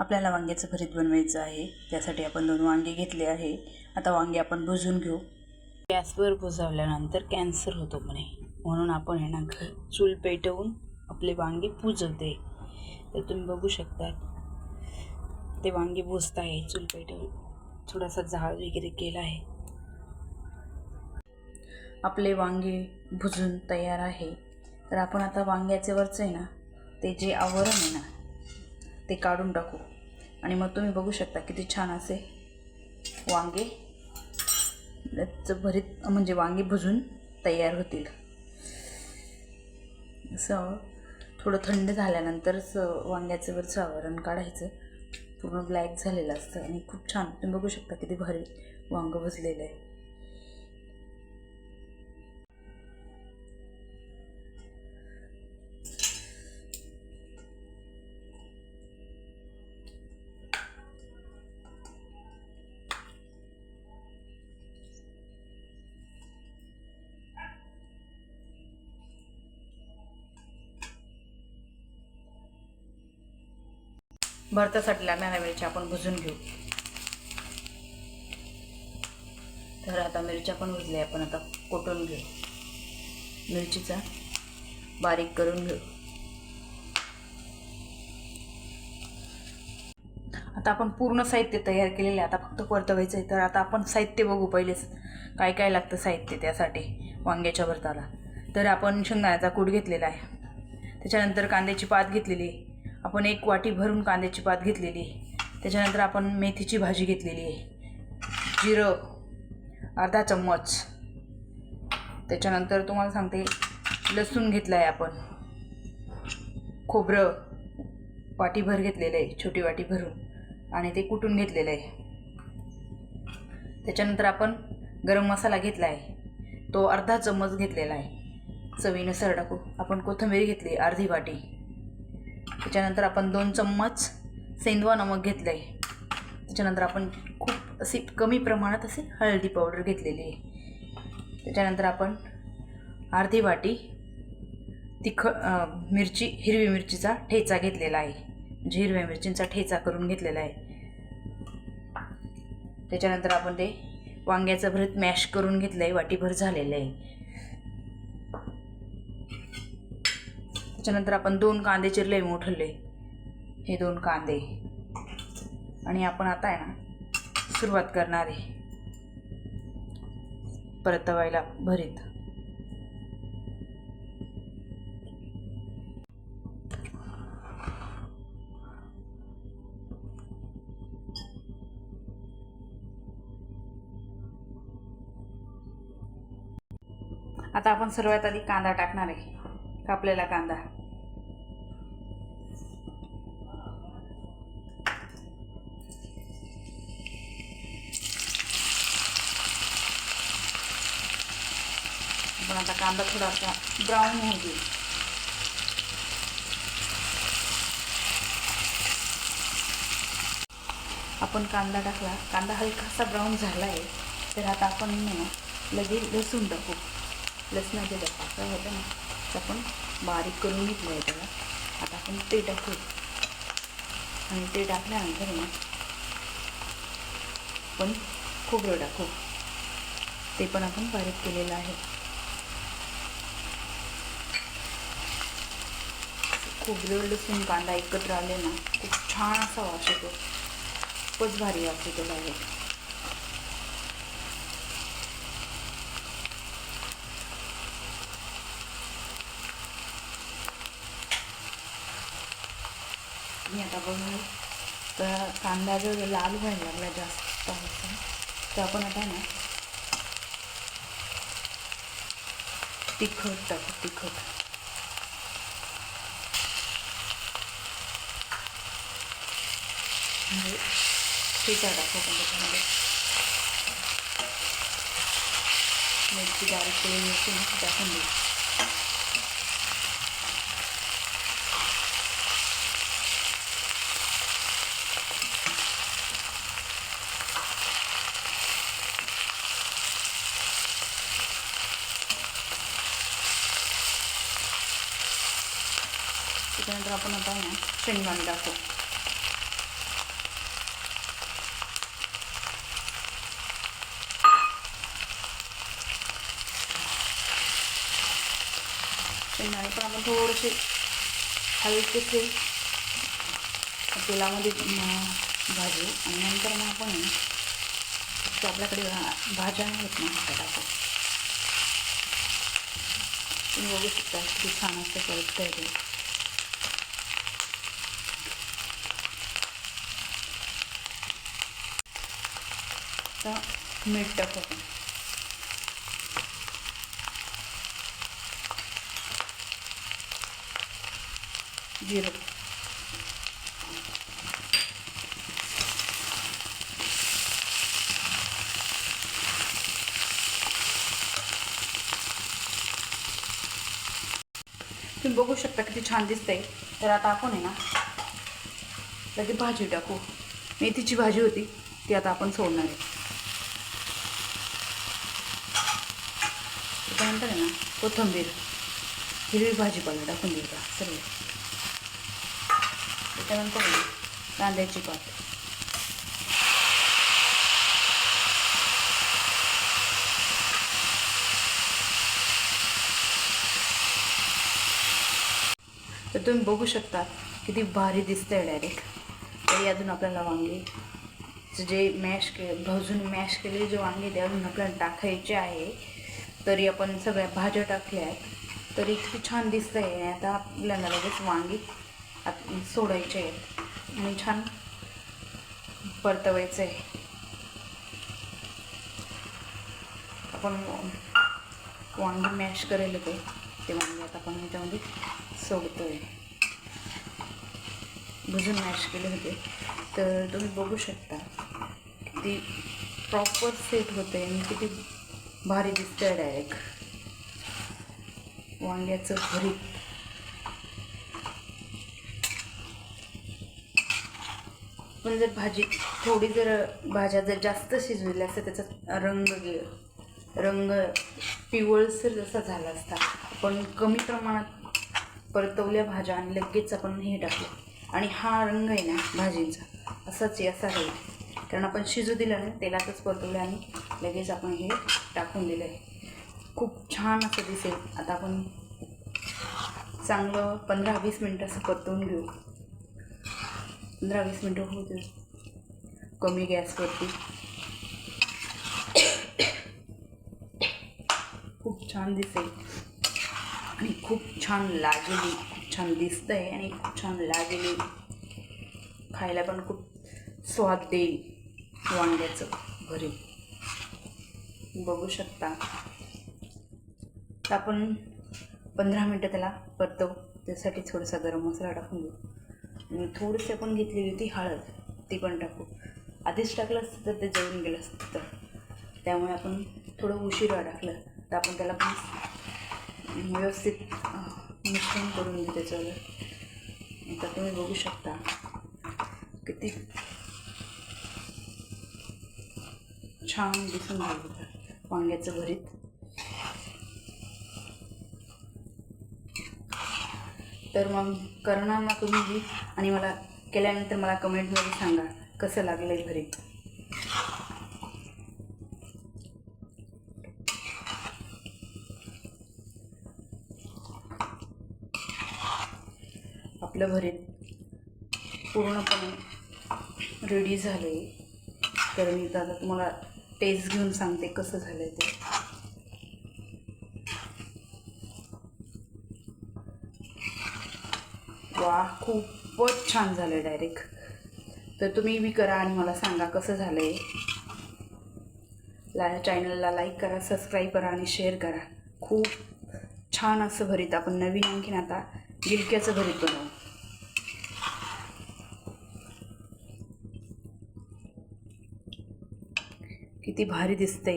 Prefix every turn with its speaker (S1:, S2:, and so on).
S1: आपल्याला वांग्याचं भरीत बनवायचं आहे. त्यासाठी आपण दोन वांगे घेतले आहे. आता वांगे आपण भुजून घेऊ. गॅसवर भुजवल्यानंतर कॅन्सर होतो म्हणे. म्हणून आपण आहे ना घ चूल पेटवून आपले वांगे पुजवते. तर तुम्ही बघू शकता ते वांगे भुजत आहे चूल पेटवून. थोडासा जाळ वगैरे केला आहे. आपले वांगे भुजून तयार आहे. तर आपण आता वांग्याचे वरचं आहे ना ते जे आवरण आहे ना ते काढून टाकू. आणि मग तुम्ही बघू शकता किती छान असे वांगे त्याचं भरीत म्हणजे वांगे भुजून तयार होतील. असं थोडं थंड झाल्यानंतरच वांग्याचं वरचं आवरण काढायचं. पूर्ण ब्लॅक झालेलं असतं आणि खूप छान. तुम्ही बघू शकता किती भारी वांगं भजलेलं आहे. भरतासाठी लागणाऱ्या मिरच्या आपण भुजून घेऊ. तर आता मिरच्या पण भुजल्या आपण आता कोटून घेऊ. मिरचीचा बारीक करून घेऊ. आता आपण पूर्ण साहित्य तयार केलेलं आहे. आता फक्त परतवायचं आहे. तर आता आपण साहित्य बघू पहिलेच. काय काय लागतं साहित्य त्यासाठी वांग्याच्या भरताला. तर आपण शेंगदाण्याचा कूट घेतलेला आहे. त्याच्यानंतर कांद्याची पात घेतलेली आहे. आपण एक वाटी भरून कांद्याची पात घेतलेली आहे. त्याच्यानंतर आपण मेथीची भाजी घेतलेली आहे. जिरं अर्धा चम्मच. त्याच्यानंतर तुम्हाला सांगते लसूण घेतला आहे आपण. खोबरं वाटीभर घेतलेलं आहे छोटी वाटी भरून. आणि ते कुटून घेतलेलं आहे. त्याच्यानंतर आपण गरम मसाला घेतला आहे तो अर्धा चम्मच घेतलेला आहे. चवीनुसार टाकू. आपण कोथिंबीर घेतली अर्धी वाटी. त्याच्यानंतर आपण दोन चम्मच सेंदवा नमक घेतलं आहे त्याच्यानंतर आपण खूप अशी कमी प्रमाणात अशी हळदी पावडर घेतलेली आहे. त्याच्यानंतर आपण अर्धी वाटी तिख मिरची हिरवी मिरचीचा ठेचा घेतलेला आहे. म्हणजे हिरव्या मिरचींचा ठेचा करून घेतलेला आहे. त्याच्यानंतर आपण ते वांग्याचं भरीत मॅश करून घेतलं आहे वाटीभर झालेलं आहे. त्याच्यानंतर आपण दोन कांदे चिरले मोठले हे दोन कांदे. आणि आपण आता आहे ना सुरुवात करणार आहे. परतवायला भरीत. आता आपण सर्वात आधी कांदा टाकणार आहे. कापलेला कांदा. आपण आता कांदा थोडासा ब्राऊन होऊ देऊ आपण कांदा टाकला कांदा हलकासा ब्राऊन झाला आहे तर आता आपण लगेच लसूण टाकू. लसणाचे डब्बा काय होतं ना? आपण बारीक करून घेतलं आहे त्याला. आता आपण ते टाकू. आणि ते टाकल्यानंतर ना आपण खोबरं टाकू. ते पण आपण बारीक केलेलं आहे. खोबरं लसूण कांदा एकत्र आले ना खूप छान असा वास येतो. खूपच भारी वास येतो डायरेक्ट मी आता बघू तर कांदा जर लाल व्हायला लागला जास्त असं तर आपण आता ना तिखट टाकू तिखट. म्हणजे ठेचा टाकू पण त्याच्यामध्ये. मिरची बारीक केलेली मिरची टाकून देऊ. त्याच्यानंतर आपण आता ना शेंगदाणे टाकू. शेंगदाणे पण आपण थोडेसे हलकेसे तेलामध्ये भाजू. आणि नंतर मग आपण आपल्याकडे भाज्या आहेत ना त्या टाकू. तुम्ही बघू शकता किती छान असते परत ते. आता मीठ टाकू. आपण जिरं. तुम्ही बघू शकता किती छान दिसतंय. तर आता आपण आहे ना लगेच भाजी टाकू. मेथीची भाजी होती ती आता आपण सोडणार आहे. त्याच्यानंतर आहे ना कोथिंबीर हिरवी भाजीपाला टाकून देऊ का? सर्व त्याच्यानंतर कांद्याची पात. तर तुम्ही बघू शकता किती भारी दिसतंय डायरेक्ट तरी अजून आपल्याला वांगे जे मॅश के भाजून मॅश केले जे वांगे ते अजून आपल्याला टाकायचे आहे. तरी आपण सगळ्या भाज्या टाकल्या आहेत. तरी किती छान दिसतंय आहे आता आपल्याला लगेच वांगी आत- सोडायचे आहेत. आणि छान परतवायचं आहे आपण वांगी मॅश करेल होते ते वांगी आता आपण ह्याच्यामध्ये आहे भजून मॅश केले होते. तर तुम्ही बघू शकता. किती प्रॉपर सेट होते आणि किती भारी दिसतंय डायरेक्ट वांग्याचं भरीत. पण जर भाजी थोडी जर भाज्या जर जास्त शिजवल्या असत्या त्याचा रंग गे रंग पिवळसर जसा झाला असता पण कमी प्रमाणात परतवल्या भाज्या आणि लगेच आपण हे टाकलं आणि हा रंग आहे ना भाजींचा असाच आहे असा राहील. कारण आपण शिजू दिलं ना तेलातच परतवलं आणि लगेच आपण हे टाकून दिलं आहे खूप छान असं दिसेल. आता आपण चांगलं पंधरा वीस मिनटं असं परतवून घेऊ. पंधरा वीस मिनटं होऊ दे कमी गॅसवरती. खूप छान दिसेल. आणि खूप छान लागेली. खूप छान दिसतंय आणि खूप छान लागेली. खायला पण खूप स्वाद देईल वांग्याचं भरीत. बघू शकता. तर आपण पंधरा मिनटं त्याला परतो त्यासाठी थोडासा गरम मसाला टाकून घेऊ. आणि थोडीशी आपण घेतलेली होती हळद ती पण टाकू. आधीच टाकलं असतं तर ते जळून गेलं असतं. तर त्यामुळे आपण थोडं उशिरा टाकलं तर आपण त्याला पण व्यवस्थित मिश्रण करून घेऊ त्याच्यावर. आता तुम्ही बघू शकता किती छान दिसून राहिलं. वांग्याचं भरीत. तर मग करणार ना तुम्ही ही आणि मला केल्यानंतर मला कमेंटमध्ये सांगा कसं लागलं आहे भरीत? आपलं भरीत पूर्णपणे रेडी झालं आहे तर मी आता तुम्हाला टेस्ट घेऊन सांगते कसं झालं आहे ते. वा खूपच छान झालं आहे डायरेक्ट तर तुम्ही बी करा आणि मला सांगा कसं झालं आहे ला चॅनलला लाईक करा सबस्क्राईब करा आणि शेअर करा. खूप छान असं भरीत आपण नवीन आणखीन आता गिलक्याचं भरीत बनवू. किती भारी दिसते